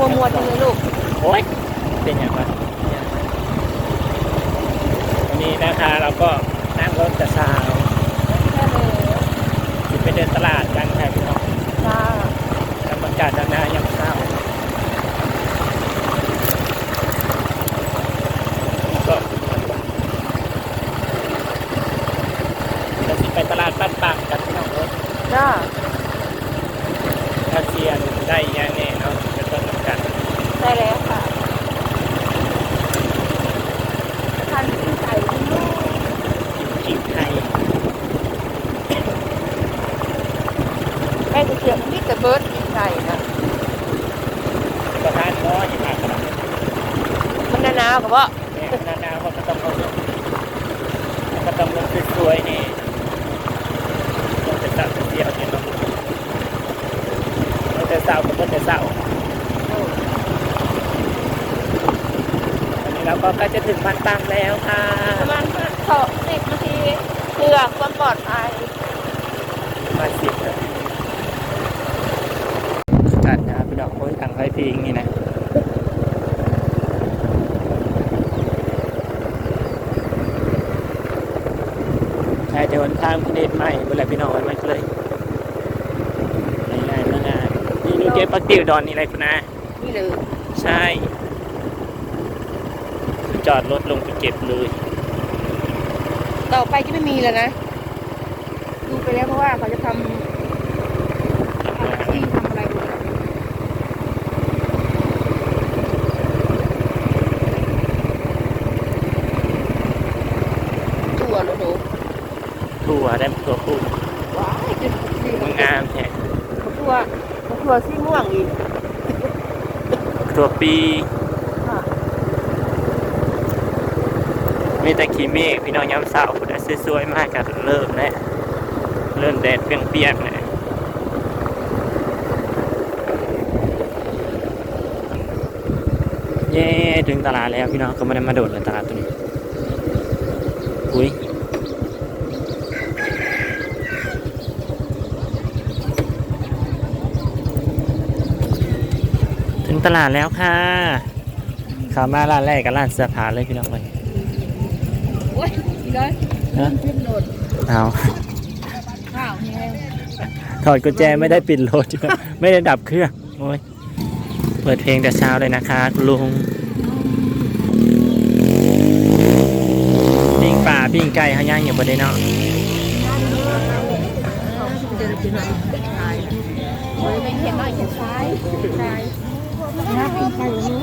มัวมัวๆจังเลยลูก โอ๊ยเป็นอย่างไรวันนี้นะคะเราก็นั่งรถกระซาวจะไปเดินตลาดกันค่ะพี่น้องจ้ากับบรรยากาศด้านหน้ายังเศร้าก็จะสิไปตลาดบ้านปางกันพี่น้องรถ จ้า ถ้าเทียนได้อยังแน่เนาะจะต้นำกัน ได้แล้วค่ะทานกินไก่ที่ลูก กินไข่ แม่จะ เขียนนี่แต่เบิร์ดกินไก่นะประทานน้อยอย่างไรก็ได้มันหนาวๆกับว่าเนี่ยนานๆเขาก็ต้องเอาเรื่องก็ต้องลงสวยๆนี่ต้องจะตัดเดียวเนี่ยเนาะเราจะเศร้าก็ต้องจะเศร้าอันนี้เราก็ใกล้จะถึงบ้านตังแล้วค่ะประมาณสองสิบนาทีเพื่อความปลอดภัยมาสิบแล้วจัดนะครับพี่ดอกโอ้ ยทางนี่นะใช่เดี๋ยววันทางพิเดชใหม่เวลาพี่น้องมันก็เลยง่ายๆง่ายๆนี่นี่เก็บปักติวดอนนี่อะไรคุณนะนี่เลยใช่จอดรถลงไปเก็บเลย ต่อไปก็ไม่มีแล้วนะ ดูไปแล้วเพราะว่าเขาจะทำทำที่ทำอะไรอยู่นะถั่วเหรอหนู ถั่ วได้ถั่วปูว้ายจะดีมันงามแท้ถั่วถั่วสีม่วงอีกถั่วปีมีแต่ขี้เมฆพี่น้องย้ำสาวคุณสวยๆมากกันเริ่มแล้วเริ่มแดดเปรี้ยงๆเลยเย้ถึงตลาดแล้วพี่น้องก็ไม่ได้มาโดดเลยตลาดตัวนี้อุ้ย ตลาดแล้วค่ะขามาร้านแรกกับร้านเสื้อผ้าเลยพี่น้องเลยโอ้ยพี่เลยฮะขึ้นโดดเอาข้าวนี่ไงถอดกุญแจไม่ได้ปิดรถไม่ได้ดับเครื่องโอ้ยเปิดเพลงแต่เช้าเลยนะคะคุณลุงปิ้งป่าปิ้งไก่เขาย่างอยู่บนได้เนาะเดินไปหน่อยซ้ายโอ้ยไม่เห็นหน่อยเห็นซ้ายซ้าย น้าป็นใครวะนู้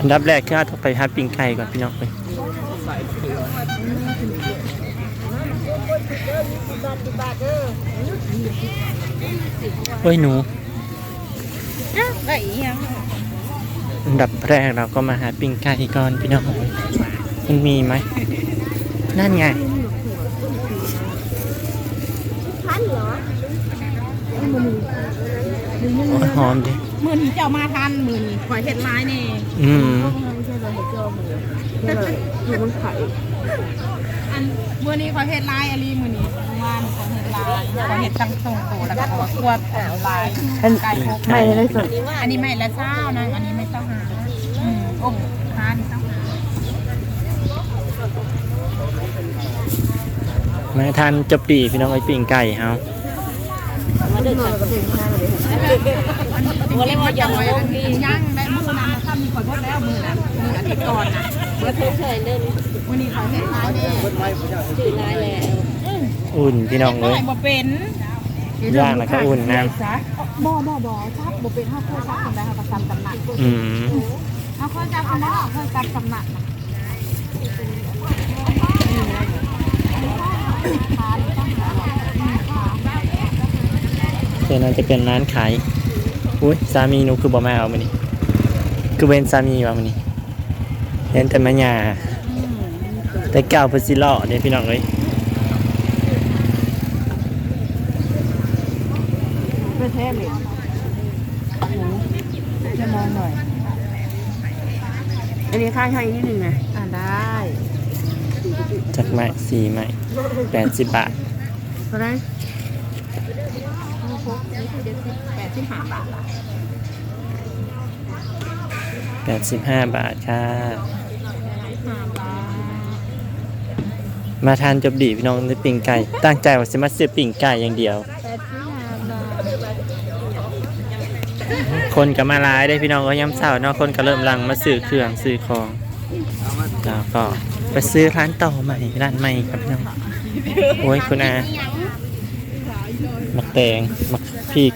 อันดับแรกคือเอาไปหาปิ้งไก่ก่อนพี่น้องไปเฮ้ยหนูได้อีหยังอันดับแรกเราก็มาหาปิ้งไก่ก่อนพี่น้องมันมีไหม นั่นไง พันเหรอ โอ้ยหอมดิ มือนี้เจ้ามาทันมือนี้ข่อยเห็ดร้ายแน่อืมอยู่บนไข่อันมือนี้ข่อยเห็ดร้ายอลีมือนี้ประมาณข่อยเห็ดร้ายข่อยเห็ดตั้งตรงโตแล้วก็ข่อยกวดแถวลายไก่พกไม่ได้สดอันนี้ไม่ละเจ้านะอันนี้ไม่ต้องหาอืมโอ้ค้านี่ต้องหามาทานจบดีพี่น้องไอ้ปิ้งไก่เฮา วันนี้ว่าจะไว้อันนี้ย่างได้มือนั้นถ้ามีข่อยพดแล้วมือนั้นมืออาทิตย์ก่อนนะมาทุกเฉยเดินมือนี้เข่อยเห็ดร้ายแน่ถือลายแล้วอุ่นพี่น้องเลยบ่เป็นย่างแล้วก็อุ่นน้บ่บ่บ่ชับบ่เป็นห้าคู่ชับคนใดห้าประจำตำหนักอืมห้าค่อจำเอันนั้นค่อยจำตำหนักนะเดี๋ยวนั้นจะเป็นร้านขาย อุ้ยสามีหนูคือบ่มาเอามานี่คือเว้นสามีว่ามานี่เห็นแต่แม่ยาแต่เก่าเพิ่นสิเลาะเนี่ยพี่น้องเอ้ยเพื่อแท้เลยจะมองหน่อย อันนี้ข้างให้นิดนึงนะอ่าได้จักไม้สี่ไม้แปดสิบบาทเท่าไหรแปดสิบห้าบาทละแปดสิบห้าบาทค่ะมาทานจบดีพี่น้องได้ปิ่งไก่ ตั้งใจว่าจะมาซื้อปิ่งไก่อย่างเดียวคนก็มาหลายได้พี่น้องก็ย้ำเศร้าเนาะคนก็เริ่มหลังมาซื้อเครื่องซื้อของแล้วก็ไปซื้อร้านต่อใหม่ร้านใหม่ครับพี่น้องโอ้ยคุณอา มักแตงมักพริก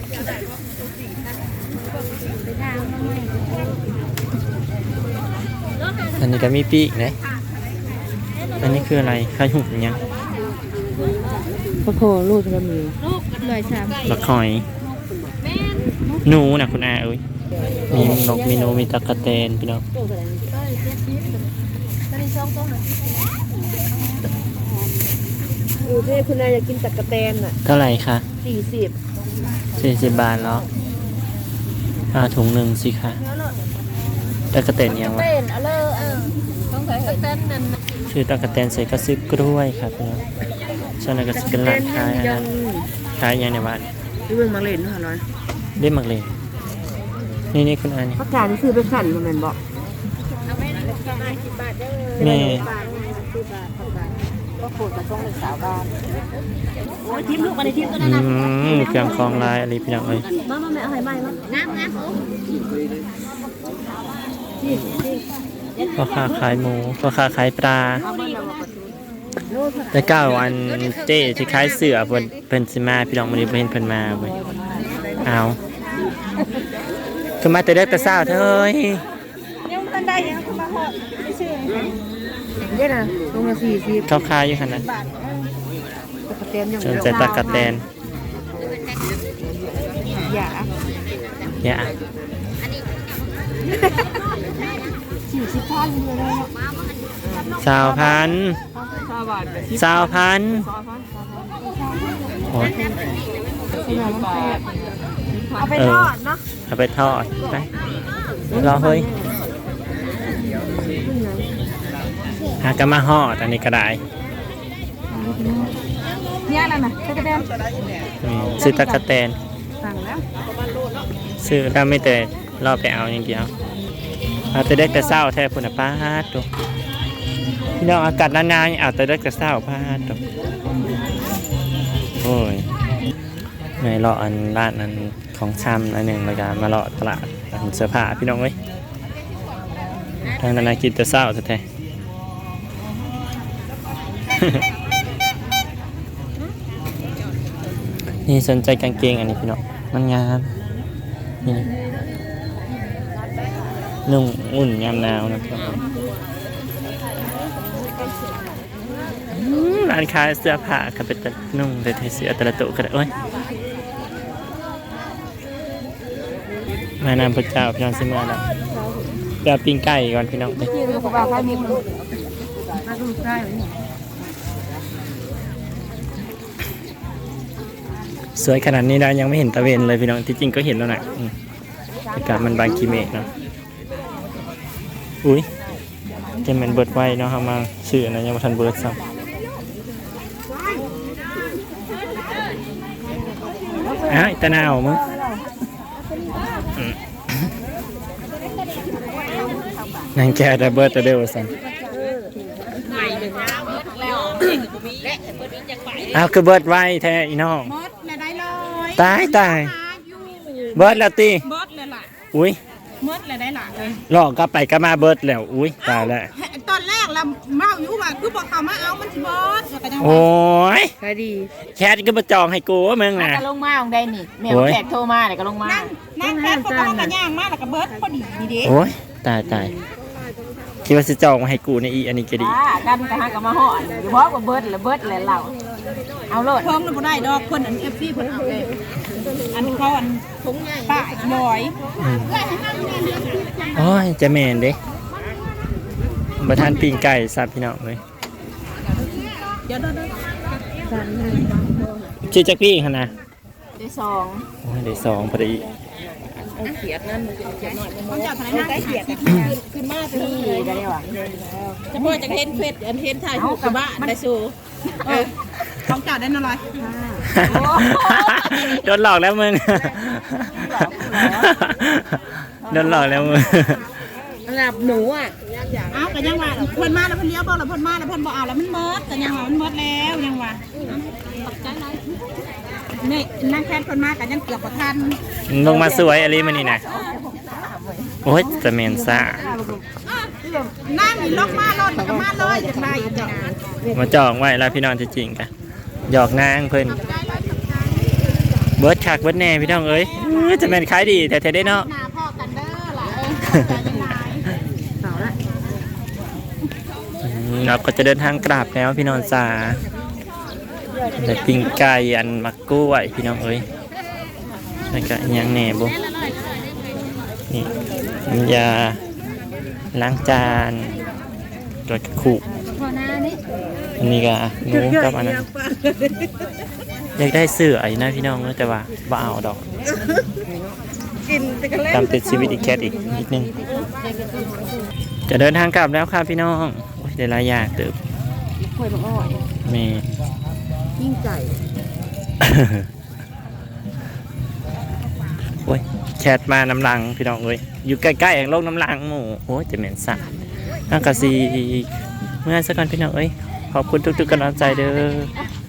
อันนี้ก็มีปีกนะอันนี้คืออะไรข้าวหุ่นยังพระโคลูกจะมีเลยสามบักหอยหนูนะคุณอาเอ้ยมีนกมีหนูมีตะกะแตนพี่น้อง อูเทพคุณนายอยากกินตักกะแตนอะเท่าไหร่คะสี่สิบสี่สิบบาทแล้วเอาถุงหนึ่งสิคะตะกะแตนยังวะเป็นเอาเลยเออต้องใส่กระแตนนั่นซื้อตะกะแตนใส่ก็ซื้อกล้วยครับพี่น้องส่วนนั้นก็สิเป็นร้านขายอาหารขายอย่างในบ้านที่เมืองมาเล่นค่ะน้อยได้มักเลยนี่นี่คุณอานี่ ประกาศที่ซื้อไปขันมันเป็นบอกแม่ก็โคตร กระช่องเป็นสาวบ้านโอ้ยทิมลูกมาในทิมก็ได้อืมเครื่องคลองลายอะไรพี่น้องเอ้ยมามาแม่เอาให้ใหม่มาน้ำน้ำโอ้พ่อค้าขายหมูพ่อค้าขายปลาเอามาแล้วบอกแต่เก้าวันเจ้ที่คล้ายเสือเพิ่นเพิ่นสิมาพี่น้องมื้อนี้บ่เห็นเพิ่นมาเว้ยเอาคือมาแต่เด็กแต่เช้าเถอะเฮ้ยยังทันได้ยังคือมาหอดไม่ชื่อ เดี๋ยวนะลงมาสี่สิบเขาคายอยู่หั่นน่ะตะกะแตนยังสนใจตะกะแตนอย่าอย่าสี่สิบพันเลยนะสาวพันธุ์สาวบาทสาวพันธุ์โอ้ยเอาไปทอดเนาะเอาไปทอดไปรอเฮ้ย หากนมาฮอดอันนี้ก็ได้เนี่ยนั่นน่ะตะกะแตนอืมซื้อตะกะแตนสั่งแล้วซื้อแล้วไม่แต่รอไปเอาอย่างเดียวเอาแต่เด็กแต่เศร้าแท้พุ่นน่ะป้าดตัวพี่น้องอากาศหนาวๆเอาแต่เด็กแต่เศร้าป้าดตัวโอ้ยเหนื่อยรออันร้านนั้นของชำอันหนึ่งแล้วก็มาเลาะตลาดอันเสื้อผ้าพี่น้องเอ้ยทางนั้นนะกินแต่เศร้าแท้ๆ นี่สนใจกางเกงอันนี้พี่น้องมันงามนี่นุ่งอุ่นยามหนาวนะครับร้านขายเสื้อผ้าก็เป็นต่นุ่งแต่ไทยเสื้อแต่ละตัวก็ได้โอ้ยมานำพระเจ้าพี่น้องสิมื่อแล้วเดี๋ยวปิ้งไก่ก่อนพี่น้องเอ้ สวยขนาดนี้แล้วยังไม่เห็นตะเวนเลยพี่น้องที่จริงก็เห็นแล้วนะอืมอากาศมันบางกิเมฆเนาะอุ้ยจะเป็นเบิดไว้เนาะเอามาชื่อนะยังไม่ทันเบิดซ้ำอ้าวอีตาหนาวมึงอืมนางแกแต่เบิดแต่เดียวสันอ้าวคือเบิดไว้แท้อีน้อง ตายตายหาอยู่เบิดแล้วตีมดเลยล่ะอุ้ยมดเลยได้ล่ะเลยหลอกกลับไปก็มาเบิดแล้วอุ้ยตายแล้วตอนแรกเราเมาอยู่ว่าคือบอกเขามาเอามันสิบดแล้วก็จังโอ้ยใครดีแคทก็มาจองให้กูมึงน่ะ ก็ลงมาของได้นี่แม่โอ้ย แขกโทรมาเนี่ยก็ลงมานั่งนั่งแค่พวกเขากระย่างมาแล้วก็เบิดพอดีดีเด้โอ้ยตายตายคิดว่าจะจองมาให้กูในอีอันนี้ก็ดีอ่ากันกะฮะกับมาห่ออยู่เพราะว่าเบิดแล้วเบิดแล้วเรา เอาโลดเพิ่มมันบ่ได้ดอกคนอันเอฟซีเพิ่นเอาเลยอันเขาอันป้าลอยอืมโอ้ยจะแมนเด้มาทานปิ้งไก่สับพี่น้องเลยเดี๋ยวเดี๋ยวเดี๋ยวชื่อจักพี่ค่ะนะได้สองโอ้ยได้สองพอดีเอาเขียดนั่นมันเขียดหน่อยผมจะทำให้ได้เขียดขึ้นมาสินี่ก็ได้ว่ะจะพ่อจะเห็นเฟซอันเห็นถ่ายรูปกับบ้านได้สูเออของจ่า ได้นอะไรโดนหลอกแล้วมึงโดนหลอกแล้วมึงนับหนูอะเอาก็ยังว่าเพิ่นมาแล้วเพิ่นเลี้ยวบ่แล้วเพิ่นมาแล้วเพิ่นบ่เอาแล้วมันเมิดก็ยังว่ามันเมิดแล้วยังว่าขอบใจหลายนี่นั่งแค่เพิ่นมาก็ยังเกือบบ่ทันลงมาสวยอะไรมานี่นะโอ้ยจะเมนซ่านั่งนี่ลงมารถก็มาเลยจังได๋จ้ะมาจองไว้แล้วพี่น้องจะจริงกัน หยอกนางเพิ่นเบิร์ดคักเบิร์ดแน่พี่น้องเอ้ยอื้อจะเป็นขายดีแต่เธอได้เนาะหน้าพ่อกันเด้อล่ะเอ้ยขอบใจหลายอืมเราก็จะเดินทางกลับแล้วพี่น้องจ๋าแต่ปิ้งไก่อันมักกล้วยพี่น้องเอ้ยแล้วก็อิหยังแหน่บุนี่น้ำยาล้างจานตัวกระขุ อันนี้ก็หนูกับอันนั้นอยากได้เสื้ออีกนะพี่น้องแต่ว่าบ่เอาดอกกินแต่ก็เล่นตามติดชีวิตอีกแคทอีกนิดนึงจะเดินทางกลับแล้วครับพี่น้องโอ้ยเดี๋ยวหลายอยากเติบหวยบังอ้อยแม่ยิ่งใจโอ้ยแคทมาน้ำลังพี่น้องเอ้ยอยู่ใกล้ๆอย่างโลกน้ำลังหมู่โอ้ยจะเหม็นสาบนั่งกะซีเมื่อสักกันพี่น้องเอ้ย ขอบคุณทุกๆกำลังใจเด้อ